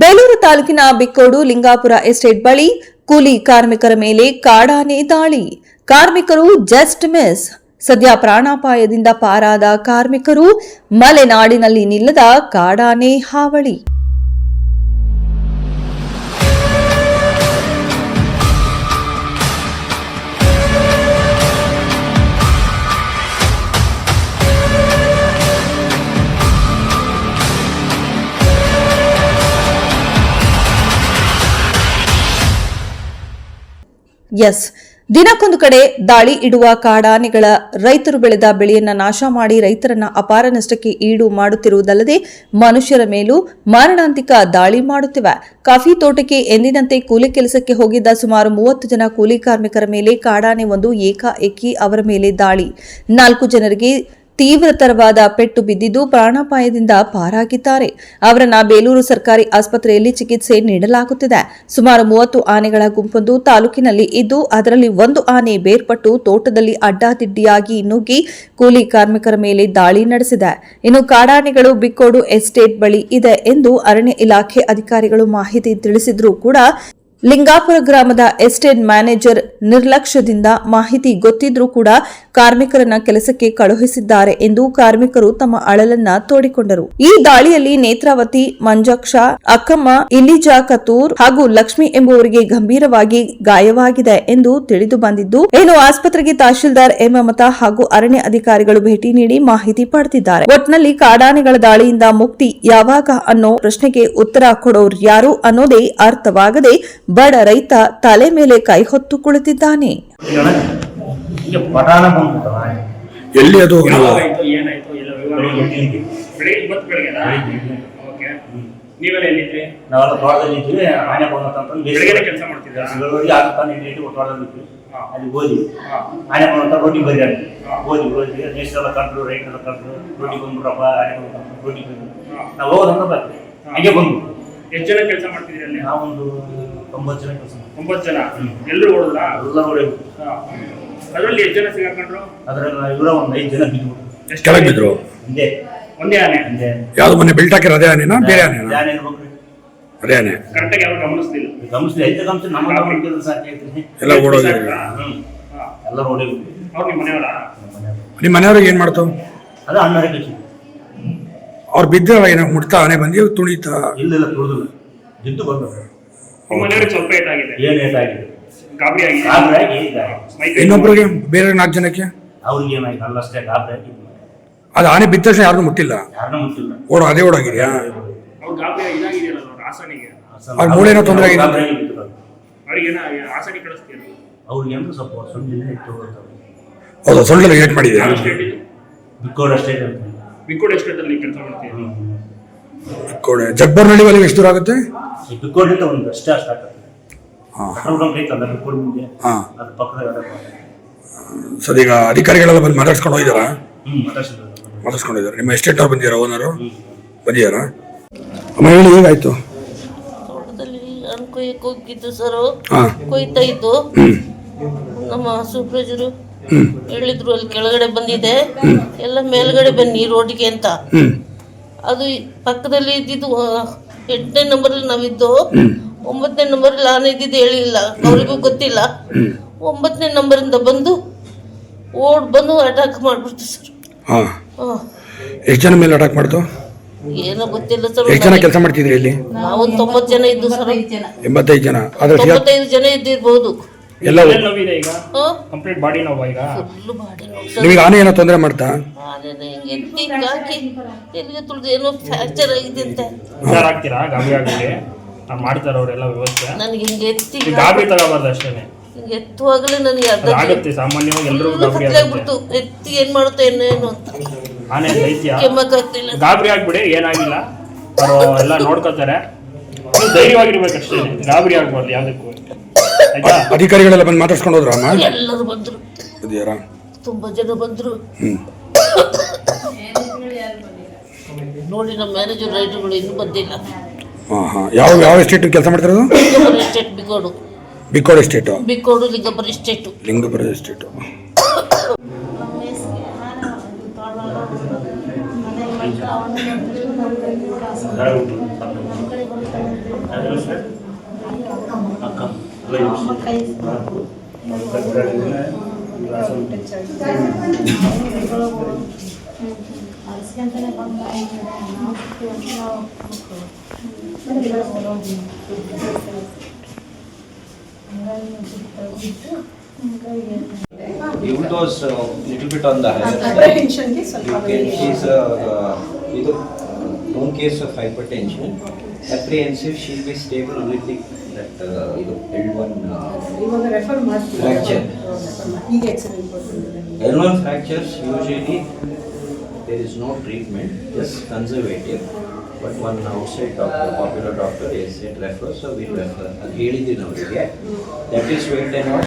ಬೇಲೂರು ತಾಲೂಕಿನ ಬಿಕ್ಕೋಡು ಲಿಂಗಾಪುರ ಎಸ್ಟೇಟ್ ಬಳಿ ಕೂಲಿ ಕಾರ್ಮಿಕರ ಮೇಲೆ ಕಾಡಾನೆ ದಾಳಿ. ಕಾರ್ಮಿಕರು ಜಸ್ಟ್ ಮಿಸ್ ಸದ್ಯ ಪ್ರಾಣಾಪಾಯದಿಂದ ಪಾರಾದ ಕಾರ್ಮಿಕರು ಮಲೆನಾಡಿನಲ್ಲಿ ನಿಲ್ಲದ ಕಾಡಾನೆ ಹಾವಳಿ. ಎಸ್ ದಿನಕ್ಕೊಂದು ಕಡೆ ದಾಳಿ ಇಡುವ ಕಾಡಾನೆಗಳ ರೈತರು ಬೆಳೆದ ಬೆಳೆಯನ್ನ ನಾಶ ಮಾಡಿ ರೈತರನ್ನ ಅಪಾರ ನಷ್ಟಕ್ಕೆ ಈಡು ಮಾಡುತ್ತಿರುವುದಲ್ಲದೆ ಮನುಷ್ಯರ ಮೇಲೂ ಮಾರಣಾಂತಿಕ ದಾಳಿ ಮಾಡುತ್ತಿವೆ. ಕಾಫಿ ತೋಟಕ್ಕೆ ಎಂದಿನಂತೆ ಕೂಲಿ ಕೆಲಸಕ್ಕೆ ಹೋಗಿದ್ದ ಸುಮಾರು ಮೂವತ್ತು ಜನ ಕೂಲಿ ಕಾರ್ಮಿಕರ ಮೇಲೆ ಕಾಡಾನೆ ಒಂದು ಏಕಾಏಕಿ ಅವರ ಮೇಲೆ ದಾಳಿ. ನಾಲ್ಕು ಜನರಿಗೆ ತೀವ್ರತರವಾದ ಪೆಟ್ಟು ಬಿದ್ದಿದ್ದು ಪ್ರಾಣಾಪಾಯದಿಂದ ಪಾರಾಗಿದ್ದಾರೆ. ಅವರನ್ನ ಬೇಲೂರು ಸರ್ಕಾರಿ ಆಸ್ಪತ್ರೆಯಲ್ಲಿ ಚಿಕಿತ್ಸೆ ನೀಡಲಾಗುತ್ತಿದೆ. ಸುಮಾರು ಮೂವತ್ತು ಆನೆಗಳ ಗುಂಪೊಂದು ತಾಲೂಕಿನಲ್ಲಿ ಇದ್ದು, ಅದರಲ್ಲಿ ಒಂದು ಆನೆ ಬೇರ್ಪಟ್ಟು ತೋಟದಲ್ಲಿ ಅಡ್ಡಾದಿಡ್ಡಿಯಾಗಿ ನುಗ್ಗಿ ಕೂಲಿ ಕಾರ್ಮಿಕರ ಮೇಲೆ ದಾಳಿ ನಡೆಸಿದೆ. ಇನ್ನು ಕಾಡಾನೆಗಳು ಬಿಕ್ಕೋಡು ಎಸ್ಟೇಟ್ ಬಳಿ ಇದೆ ಎಂದು ಅರಣ್ಯ ಇಲಾಖೆ ಅಧಿಕಾರಿಗಳು ಮಾಹಿತಿ ತಿಳಿಸಿದ್ರೂ ಕೂಡ ಲಿಂಗಾಪುರ ಗ್ರಾಮದ ಎಸ್ಟೇಟ್ ಮ್ಯಾನೇಜರ್ ನಿರ್ಲಕ್ಷ್ಯದಿಂದ ಮಾಹಿತಿ ಗೊತ್ತಿದ್ರೂ ಕೂಡ ಕಾರ್ಮಿಕರನ್ನ ಕೆಲಸಕ್ಕೆ ಕಳುಹಿಸಿದ್ದಾರೆ ಎಂದು ಕಾರ್ಮಿಕರು ತಮ್ಮ ಅಳಲನ್ನ ತೋಡಿಕೊಂಡರು. ಈ ದಾಳಿಯಲ್ಲಿ ನೇತ್ರಾವತಿ, ಮಂಜಾಕ್ಷ, ಅಕ್ಕಮ್ಮ, ಇಲಿಜಾ ಕತೂರ್ ಹಾಗೂ ಲಕ್ಷ್ಮಿ ಎಂಬುವರಿಗೆ ಗಂಭೀರವಾಗಿ ಗಾಯವಾಗಿದೆ ಎಂದು ತಿಳಿದು ಬಂದಿದ್ದು ಏನು ಆಸ್ಪತ್ರೆಗೆ ತಹಶೀಲ್ದಾರ್ ಹೇಮಮತ ಹಾಗೂ ಅರಣ್ಯ ಅಧಿಕಾರಿಗಳು ಭೇಟಿ ನೀಡಿ ಮಾಹಿತಿ ಪಡೆದಿದ್ದಾರೆ. ಒಟ್ನಲ್ಲಿ ಕಾಡಾನೆಗಳ ದಾಳಿಯಿಂದ ಮುಕ್ತಿ ಯಾವಾಗ ಅನ್ನೋ ಪ್ರಶ್ನೆಗೆ ಉತ್ತರ ಕೊಡೋರು ಯಾರು ಅನ್ನೋದೇ ಅರ್ಥವಾಗದೆ ಬಡ ರೈತ ತಲೆ ಮೇಲೆ ಕೈ ಹೊತ್ತು ಕುಳಿತಿದ್ದಾನೆ. ಎಲ್ಲಿ ಅದು? ನೀವೆಲ್ಲ ಎಲ್ಲಿದ್ರಿ? ನಾವೆಲ್ಲ ತೋಟದಲ್ಲಿ ಇದ್ವಿ ಆನೆ ಬಂದಂತಂದು ಅಂತ ಕೆಲಸ ಬೆಳವಣಿಗೆ ಆಗ್ತಾನೆ ತೋಟದಲ್ಲಿ ಇದ್ವಿ ಅಲ್ಲಿ ಓದಿ ಆನೆ ಬಂದಂತ ರೋಟಿ ಬರಿ. ಓದಿ ಓದಿ ದೇಶದೆಲ್ಲ ಕಂಡ್ರು ರೈತರೆಲ್ಲ ಕಂಡ್ರು ರೋಟಿ ಬಂದ್ಬಿಟ್ರಪ್ಪ ಆನೆ ರೋಟಿ ಬಂದ್ರು. ನಾವು ಹೋಗೋದಂತ ಬರ್ತೀವಿ. ಹಂಗೆ ಬಂದ್ಬಿಟ್ಟು ಎಷ್ಟು ಜನ ಕೆಲಸ ಮಾಡ್ತಿದ್ರಿ ಅಲ್ಲಿ? ನಾವೊಂದು ತೊಂಬತ್ತು ಜನ ಕೆಲಸ ಒಂಬತ್ತು ಜನ? ಎಲ್ಲರೂ ಓಡಿದ್ರಾ ಎಲ್ಲ ನೋಡಿ ಅದರಲ್ಲಿ ಎಷ್ಟು ಜನ ಸಿಗಾಕೊಂಡ್ರು ಅದರಲ್ಲಿ ಇವರ ಒಂದು ಐದು ಜನ ಬಿದ್ದು ಎಷ್ಟು ಕೆಳಗೆ ಬಿದ್ರು? ಹಿಂದೆ ಒಂದೇ ಆನೆ? ಹಿಂದೆ ಯಾವ್ದು ಮೊನ್ನೆ ಬಿಲ್ಟ್ ಹಾಕಿರೋ ಅದೇ ಆನೆನಾ? ಬೇರೆ ಆನೆನಾ? ಆನೆ ಇರ್ಬೇಕ್ರಿ ಅದೇ ಆನೆ. ಕರೆಕ್ಟಾಗಿ ಯಾರು ಗಮನಿಸ್ತಿಲ್ಲ? ಗಮನಿಸಿ ಐದು ಗಮನಿಸಿ ನಮ್ಮ ನಮ್ಮ ಕೆಲಸ ಸಾಕೈತ್ರಿ ಎಲ್ಲ ಓಡೋಗಿದ್ರು. ಹ್ಮ್. ಹಾ. ಎಲ್ಲ ರೋಡಿ ಅವ್ರು ನಿಮ್ಮ ಮನೆಯವರ? ನಿಮ್ಮ ಮನೆಯವ್ರಿಗೆ ಏನು ಮಾಡ್ತಾವೆ ಅದೇ ಅಣ್ಣ ಕಚ್ಚಿ ಅವ್ರು ಬಿದ್ದ ಏನೋ ಮುಟ್ತಾ ಆನೆ ಬಂದಿ ತುಳಿತಾ? ಇಲ್ಲ ತುಳಿದಿಲ್ಲ. ಜಿದ್ದು ಬಂದವು ನಿಮ್ಮ ಮನೆಯವ್ರಿಗೆ ಸ್ವಲ್ಪ ಏಟಾಗಿದೆ ಏನು ಏಟಾಗಿದೆ ಗಾಬರಿ ಆಗಿದೆ. ಗಾಬರಿ ಆಗಿ ಈಗ ಮೈ ಕೈ ಇನ್ನೊಬ್ರಿಗೆ ಬೇರೆ ನಾಲ್ಕು ಜನಕ್ಕೆ? ಅವ್ರಿಗೆ ಏನಾಯ್ತು ಅಲ್ಲಷ್ಟೇ ಗಾಬರಿ ಆಗಿ ಅದು ಆನೆ ಬಿದ್ದ ತಕ್ಷಣ ಯಾರನ್ನೂ ಮುಟ್ಟಿಲ್ಲ? ಯಾರನ್ನೂ ಮುಟ್ಟಿಲ್ಲ. ಓಡ ಅದೇ ಓಡಾಗಿದ್ಯಾ? ಅವ್ರು ಗಾಬರಿ ಇದಾಗಿದೆಯಲ್ಲ ಅವ್ರ ಆಸನಿಗೆ ಅವ್ರ ಮೂಳೆನೋ ತೊಂದ್ರೆ ಆಗಿದೆ? ಗಾಬರಿ ಆಗಿ. ಅವ್ರಿಗೆ ಏನೋ ಹಾಸನಿ ಕಳಿಸ್ತೀರ ಅವ್ರಿಗೆ ಅಂದ್ರೆ ಸ್ವಲ್ಪ ಸುಳ್ಳಿನ ಇಟ್ಟು ಹೋಗ್ತಾರೆ ಹೌದು ಸೊಳ್ಳೆಲ್ಲ ಏಟ್ ಮಾಡಿದೆ ಸ್ಟೇಟ್ ಬಿಕ್ಕೋಡ್ ಅಷ್ಟೇ ಅಂತ. ಬಿಕ್ಕೋಡ್ ಎಸ್ಟೇಟ್ ಅಲ್ಲಿ ಕೆಲಸ ಮಾಡ್ತೀವಿ ಕೋಡೆ ಜಗ್ಬರ್ನಳ್ಳಿ ಒಳಗೆ ಎಷ್ಟು ದೂರ ಆಗುತ್ತೆ? ಸರಿ ಬಿಕ್ಕೋಡಿಂದ ಒಂದು ಅಷ್ಟೇ ಅಷ್ಟು ಆಗ್ತದೆ ಹಾ. ಪೆಟ್ರೋಲ್ ಬಂಕ್ ಐತಲ್ಲ ಬಿಕ್ಕೋಡ್ ಮುಂದೆ. ಹಾ. ಅದ್ರ ಪಕ್ಕದಾಗ ಅದೇ ಸರ್ ಈಗ ಅಧಿಕಾರಿಗಳೆಲ್ಲ ಬಂದು ಮಾತಾಡ್ಸ್ಕೊಂಡು ಹೋಗಿದಾರ ಹ್ಮ್ ಮಾತಾಡ್ಸಿದ್ರು ನಿಮ್ಮ ಎಸ್ಟೇಟ್ ಅವ್ರು ಬಂದಿದಾರ ಓನರು ಹ್ಮ್. ಬಂದಿದಾರ ಅಮ್ಮ ಹೇಳಿ ಹೇಗಾಯ್ತು? ತೋಟದಲ್ಲಿ ನಾನು ಕೊಯ್ಯಕ್ಕೆ ಹೋಗಿದ್ದು ಸರ್ ಕುಯ್ತಾ ಕೊಯ್ತಾ ಇದ್ದು. ಹ್ಮ್. ನಮ್ಮ ಹೇಳಿದ್ರು ಅಲ್ಲಿ ಕೆಳಗಡೆ ಬಂದಿದೆ. ಎಲ್ಲ ಮೇಲ್ಗಡೆ ಬನ್ನಿ ರೋಡಿಗೆ ಅಂತ. ಹ್ಮ್. ಅದು ಪಕ್ಕದಲ್ಲಿ ಇದ್ದಿದ್ದು ಎಂಟನೇ ನಂಬರಲ್ಲಿ ನಾವಿದ್ದು ಒಂಬತ್ತನೇ ನಂಬರಲ್ಲಿ ನಾನು ಇದ್ದಿದ್ದು ಹೇಳಿಲ್ಲ ಅವರಿಗೂ ಗೊತ್ತಿಲ್ಲ. ಒಂಬತ್ತನೇ ನಂಬರಿಂದ ಬಂದು ಓಡ್ ಬಂದು ಅಟ್ಯಾಕ್ ಮಾಡ್ಬಿಡ್ತು ಸರ್. ಹಾ. ಹಾಂ. ಎಷ್ಟು ಜನ ಮೇಲೆ ಅಟ್ಯಾಕ್ ಮಾಡ್ತು? ಏನೋ ಗೊತ್ತಿಲ್ಲ ಸರ್ ಎಷ್ಟು ಜನ ಕೆಲಸ ಮಾಡ್ತಿದ್ರಿ ಇಲ್ಲಿ? ನಾವೊಂದು ತೊಂಬತ್ತು ಜನ ಇದ್ದು ಸರ್. ಎಂಬತ್ತೈದು ಜನ. ಅದ್ರ ತೊಂಬತ್ತೈದು ಜನ ಇದ್ದಿರ್ಬೋದು. ಎಲ್ಲ ನೋವಿದೆ ಈಗ? ಕಂಪ್ಲೀಟ್ ಬಾಡಿ ನೋವು ಈಗ? ಮಾಡಿ ನೋವು. ನಿಮಗೆ ಆನೆ ಏನೋ ತೊಂದರೆ ಮಾಡ್ತಾ? ಆನೆನ ಹಿಂಗೆ? ಎತ್ತಿ ಹಾಕಿ ಎಲ್ಲಿಗೆ ತುಳಿದು ಏನೋ ಫ್ರ್ಯಾಕ್ಚರ್ ಆಗಿದೆ ಅಂತ. ಹುಷಾರ್ ಆಗ್ತೀರಾ ಗಾಬರಿ ಆಗ್ಬಿಡಿ. ನಾನು ಮಾಡ್ತಾರೆ ಅವರೆಲ್ಲ ವ್ಯವಸ್ಥೆ. ನನಗೆ ಹಿಂಗೆ ಎತ್ತಿ ಗಾಬರಿ ತಗೋಬಾರ್ದು ಅಷ್ಟೇನೆ. ಹಿಂಗೆ ಎತ್ತುವಾಗಲೇ ನನಗೆ ಅರ್ಧ ಅದು ಆಗುತ್ತೆ ಸಾಮಾನ್ಯವಾಗಿ ಎಲ್ಲರೂ ಗಾಬರಿ ಆಗ್ಬಿಡ್ತು. ಎತ್ತಿ ಏನು ಮಾಡುತ್ತೆ ಏನೋ ಏನು ಅಂತ. ಆನೆ ಐತಿಯಾ? ಗಾಬರಿ ಆಗ್ಬಿಡಿ ಏನಾಗಿಲ್ಲ. ಅವರು ಎಲ್ಲ ನೋಡ್ಕೊತಾರೆ ಧೈರ್ಯವಾಗಿರ್ಬೇಕು ಅಷ್ಟೇ ಗಾಬರಿ ಆಗ್ಬಾರ್ದು ಯಾವುದಕ್ಕೂ. ಆಯ್ತಾ? ಅಧಿಕಾರಿಗಳೆಲ್ಲ ಬಂದು ಮಾತಾಡ್ಸ್ಕೊಂಡು ಹೋದ್ರ ಅಮ್ಮ? ಎಲ್ಲರೂ ಬಂದ್ರು. ಇದೆಯಾರ? ತುಂಬಾ ಜನ ಬಂದ್ರು. ಹ್ಮ್. ನೋಡಿ ನಮ್ಮ ಮ್ಯಾನೇಜರ್ ರೈಟರ್ಗಳು ಇನ್ನೂ ಬಂದಿಲ್ಲ. ಹಾ ಹಾ. ಯಾವ ಯಾವ ಎಸ್ಟೇಟ್ ಕೆಲಸ ಮಾಡ್ತಿರೋದು? Lingapura estate Bikodu Bikkod estate Bikodu Lingapura estate Lingapura estate ಅಕ್ಕ. You those uh, little bit on the higher side. She is uh, uh, with a known case of hypertension. Apprehensive, she will be stable only uh, ಇದು L1, uh, ಇವಾಗ refer ಮಾಡ್ತೀವಿ Fracture. ಈಗ x ray ಕೊಡ್ತಿದ್ದಾರೆ L1 fractures usually there is no treatment, just conservative. But one outside doctor, popular doctor, is said refer, so we refer. ಅದು ಹೇಳಿದ್ದೀನಿ ಅವರಿಗೆ. Is wait and watch.